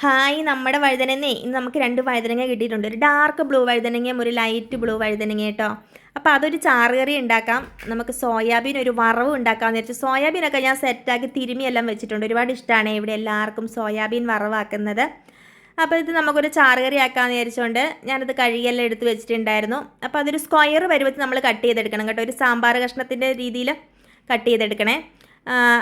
Hi നമ്മുടെ വഴുതനങ്ങ. ഇന്ന് നമുക്ക് രണ്ട് വഴുതനങ്ങ കിട്ടിയിട്ടുണ്ട്. ഒരു ഡാർക്ക് ബ്ലൂ വഴുതനങ്ങയും ഒരു ലൈറ്റ് ബ്ലൂ വഴുതനങ്ങ കേട്ടോ. അപ്പോൾ അതൊരു ചാറുകറി ഉണ്ടാക്കാം. നമുക്ക് സോയാബീൻ ഒരു വറവ് ഉണ്ടാക്കാമെന്ന് വിചാരിച്ചു സോയാബീനൊക്കെ ഞാൻ സെറ്റാക്കി തിരുമിയെല്ലാം വെച്ചിട്ടുണ്ട്. ഒരുപാട് ഇഷ്ടമാണ് ഇവിടെ എല്ലാവർക്കും സോയാബീൻ വറവാക്കുന്നത്. അപ്പോൾ ഇത് നമുക്കൊരു ചാറുകറി ആക്കാമെന്ന് വിചാരിച്ചുകൊണ്ട് ഞാനത് കഴുകിയെല്ലാം എടുത്ത് വെച്ചിട്ടുണ്ടായിരുന്നു. അപ്പോൾ അതൊരു സ്ക്വയർ പരുവത്തിൽ നമ്മൾ കട്ട് ചെയ്തെടുക്കണം കേട്ടോ. ഒരു സാമ്പാർ കഷ്ണത്തിന്റെ രീതിയിൽ കട്ട് ചെയ്തെടുക്കണേ.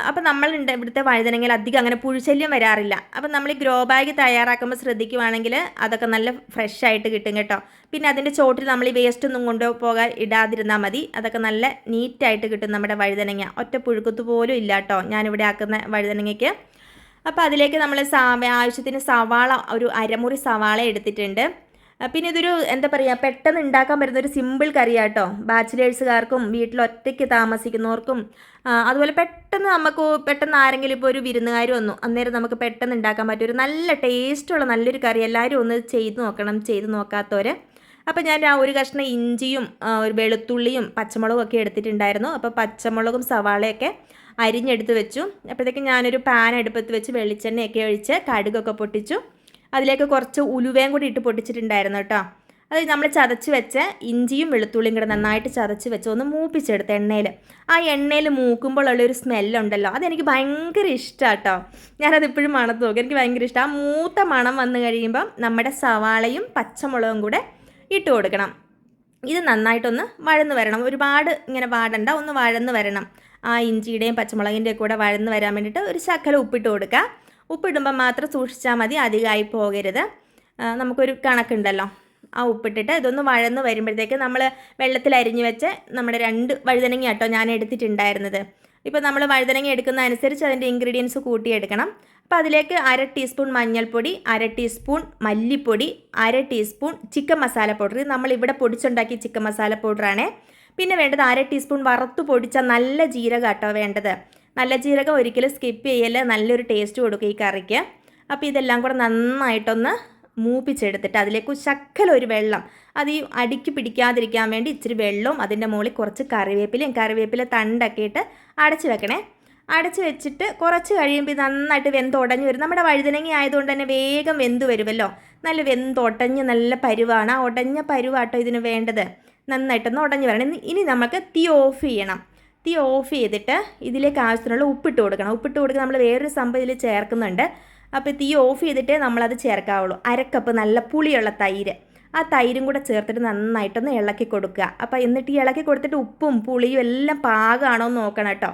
അപ്പോൾ നമ്മളുണ്ട് ഇവിടുത്തെ വഴുതനങ്ങയിൽ അധികം അങ്ങനെ പുഴുശല്യം വരാറില്ല. അപ്പം നമ്മൾ ഈ ഗ്രോ ബാഗ് തയ്യാറാക്കുമ്പോൾ ശ്രദ്ധിക്കുവാണെങ്കിൽ അതൊക്കെ നല്ല ഫ്രഷ് ആയിട്ട് കിട്ടും കേട്ടോ. പിന്നെ അതിന്റെ ചോട്ടിൽ നമ്മൾ ഈ വേസ്റ്റ് ഒന്നും കൊണ്ടുപോകാൻ ഇടാതിരുന്നാൽ മതി. അതൊക്കെ നല്ല നീറ്റായിട്ട് കിട്ടും നമ്മുടെ വഴുതനങ്ങ. ഒറ്റ പുഴുക്കുത്ത് പോലും ഇല്ല കേട്ടോ. ഞാനിവിടെ ആക്കുന്ന വഴുതനങ്ങയ്ക്ക്. അപ്പോൾ അതിലേക്ക് നമ്മൾ ആവശ്യത്തിന് സവാള ഒരു അരമുറി സവാള എടുത്തിട്ടുണ്ട്. പിന്നെ ഇതൊരു എന്താ പറയുക പെട്ടെന്ന് ഉണ്ടാക്കാൻ പറ്റുന്ന ഒരു സിമ്പിൾ കറിയാട്ടോ. ബാച്ചിലേഴ്സുകാർക്കും വീട്ടിൽ ഒറ്റയ്ക്ക് താമസിക്കുന്നവർക്കും അതുപോലെ പെട്ടെന്ന് നമുക്ക് പെട്ടെന്ന് ആരെങ്കിലും ഇപ്പോൾ ഒരു വിരുന്നുകാർ വന്നു അന്നേരം നമുക്ക് പെട്ടെന്ന് ഉണ്ടാക്കാൻ പറ്റും ഒരു നല്ല ടേസ്റ്റുള്ള നല്ലൊരു കറി എല്ലാവരും ഒന്ന് ചെയ്ത് നോക്കണം ചെയ്ത് നോക്കാത്തവർ അപ്പോൾ ഞാൻ ആ ഒരു കഷ്ണം ഇഞ്ചിയും ഒരു വെളുത്തുള്ളിയും പച്ചമുളകും ഒക്കെ എടുത്തിട്ടുണ്ടായിരുന്നു. അപ്പോൾ പച്ചമുളകും സവാളയൊക്കെ അരിഞ്ഞെടുത്ത് വെച്ചു. അപ്പോഴത്തേക്ക് ഞാനൊരു പാൻ അടുപ്പത്ത് വെച്ച് വെളിച്ചെണ്ണയൊക്കെ ഒഴിച്ച് കടുകൊക്കെ പൊട്ടിച്ചു. അതിലേക്ക് കുറച്ച് ഉലുവയും കൂടി ഇട്ട് പൊട്ടിച്ചിട്ടുണ്ടായിരുന്നു കേട്ടോ. അത് നമ്മൾ ചതച്ച് വെച്ച് ഇഞ്ചിയും വെളുത്തുള്ളിയും കൂടെ നന്നായിട്ട് ചതച്ച് വെച്ച് ഒന്ന് മൂപ്പിച്ചെടുത്ത് എണ്ണയിൽ. ആ എണ്ണയിൽ മൂക്കുമ്പോഴുള്ളൊരു സ്മെല്ലുണ്ടല്ലോ. അതെനിക്ക് ഭയങ്കര ഇഷ്ടമാണ് കേട്ടോ. ഞാനത് ഇപ്പോഴും മണത്ത് നോക്കും. എനിക്ക് ഭയങ്കര ഇഷ്ടം. ആ മൂത്ത മണം വന്നു കഴിയുമ്പം നമ്മുടെ സവാളയും പച്ചമുളകും കൂടെ ഇട്ട് കൊടുക്കണം. ഇത് നന്നായിട്ടൊന്ന് വഴന്ന് വരണം. ഒരുപാട് ഇങ്ങനെ വാടണ്ട. ഒന്ന് വഴന്ന് വരണം. ആ ഇഞ്ചിയുടെയും പച്ചമുളകിന്റെയും കൂടെ വഴന്ന് വരാൻ വേണ്ടിയിട്ട് ഒരു ശക്കല ഉപ്പിട്ട് കൊടുക്കുക. ഉപ്പിടുമ്പോൾ മാത്രം സൂക്ഷിച്ചാൽ മതി അധികമായി പോകരുത്. നമുക്കൊരു കണക്കുണ്ടല്ലോ. ആ ഉപ്പിട്ടിട്ട് ഇതൊന്ന് വഴന്ന് വരുമ്പോഴത്തേക്ക് നമ്മൾ വെള്ളത്തിൽ അരിഞ്ഞു വെച്ച് നമ്മുടെ രണ്ട് വഴുതനങ്ങ കേട്ടോ ഞാൻ എടുത്തിട്ടുണ്ടായിരുന്നത്. ഇപ്പോൾ നമ്മൾ വഴുതനങ്ങ എടുക്കുന്ന അനുസരിച്ച് അതിന്റെ ഇൻഗ്രീഡിയൻസ് കൂട്ടിയെടുക്കണം. അപ്പോൾ അതിലേക്ക് അര ടീസ്പൂൺ മഞ്ഞൾപ്പൊടി അര ടീസ്പൂൺ മല്ലിപ്പൊടി അര ടീസ്പൂൺ ചിക്കൻ മസാല പൗഡർ. നമ്മൾ ഇവിടെ പൊടിച്ചുണ്ടാക്കിയ ചിക്കൻ മസാല പൗഡറാണേ. പിന്നെ വേണ്ടത് അര ടീസ്പൂൺ വറുത്ത് പൊടിച്ച നല്ല ജീരകം കേട്ടോ വേണ്ടത്. നല്ല ജീരകം ഒരിക്കലും സ്കിപ്പ് ചെയ്യൽ നല്ലൊരു ടേസ്റ്റ് കൊടുക്കും ഈ കറിക്ക്. അപ്പോൾ ഇതെല്ലാം കൂടെ നന്നായിട്ടൊന്ന് മൂപ്പിച്ചെടുത്തിട്ട് അതിലേക്ക് ശക്കലൊരു വെള്ളം. അത് ഈ അടുക്കി പിടിക്കാതിരിക്കാൻ വേണ്ടി ഇച്ചിരി വെള്ളവും അതിന്റെ മുകളിൽ കുറച്ച് കറിവേപ്പിലയും കറിവേപ്പില തണ്ടൊക്കെ ഇട്ട് അടച്ച് വെക്കണേ. അടച്ച് വെച്ചിട്ട് കുറച്ച് കഴിയുമ്പോൾ ഇത് നന്നായിട്ട് വെന്തുടഞ്ഞു വരും. നമ്മുടെ വഴുതനങ്ങ ആയതുകൊണ്ട് തന്നെ വേഗം വെന്ത് വരുമല്ലോ. നല്ല വെന്തുടഞ്ഞ് നല്ല പരുവാണ്. ആ ഉടഞ്ഞ പരുവാട്ടോ ഇതിന് വേണ്ടത്. നന്നായിട്ടൊന്ന് ഉടഞ്ഞു വരണം. ഇനി നമുക്ക് തീ ഓഫ് ചെയ്യണം. തീ ഓഫ് ചെയ്തിട്ട് ഇതിലേക്ക് ആവശ്യത്തിനുള്ള ഉപ്പിട്ട് കൊടുക്കണം. ഉപ്പിട്ട് കൊടുക്കുക നമ്മൾ വേറൊരു സംഭവം ഇതിൽ ചേർക്കുന്നുണ്ട്. അപ്പോൾ തീ ഓഫ് ചെയ്തിട്ടേ നമ്മളത് ചേർക്കാവുള്ളൂ. അരക്കപ്പ് നല്ല പുളിയുള്ള തൈര്. ആ തൈരും കൂടെ ചേർത്തിട്ട് നന്നായിട്ടൊന്ന് ഇളക്കി കൊടുക്കുക. അപ്പോൾ എന്നിട്ട് ഈ ഇളക്കി കൊടുത്തിട്ട് ഉപ്പും പുളിയും എല്ലാം പാകമാണോ എന്ന് നോക്കണം കേട്ടോ.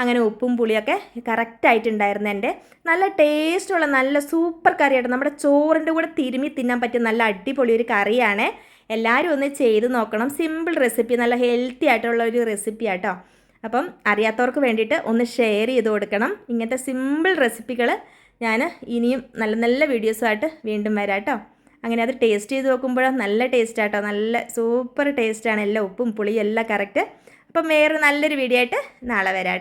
അങ്ങനെ ഉപ്പും പുളിയൊക്കെ കറക്റ്റായിട്ടുണ്ടായിരുന്നു എന്റെ. നല്ല ടേസ്റ്റുള്ള നല്ല സൂപ്പർ കറിയായിട്ട് നമ്മുടെ ചോറിന്റെ കൂടെ തിരുമി തിന്നാൻ പറ്റിയ നല്ല അടിപൊളി ഒരു കറിയാണ്. എല്ലാവരും ഒന്ന് ചെയ്ത് നോക്കണം. സിമ്പിൾ റെസിപ്പി നല്ല ഹെൽത്തി ആയിട്ടുള്ള ഒരു റെസിപ്പി ആട്ടോ അപ്പം അറിയാത്തവർക്ക് വേണ്ടിയിട്ട് ഒന്ന് ഷെയർ ചെയ്ത് കൊടുക്കണം. ഇങ്ങനത്തെ സിമ്പിൾ റെസിപ്പികൾ ഞാൻ ഇനിയും നല്ല നല്ല വീഡിയോസുമായിട്ട് വീണ്ടും വരാം കേട്ടോ അങ്ങനെ അത് ടേസ്റ്റ് ചെയ്ത് നോക്കുമ്പോൾ നല്ല ടേസ്റ്റ് ആട്ടോ. നല്ല സൂപ്പർ ടേസ്റ്റാണ് എല്ലാം ഉപ്പും പുളിയും എല്ലാം കറക്റ്റ് അപ്പം വേറെ നല്ലൊരു വീഡിയോ ആയിട്ട് നാളെ വരാം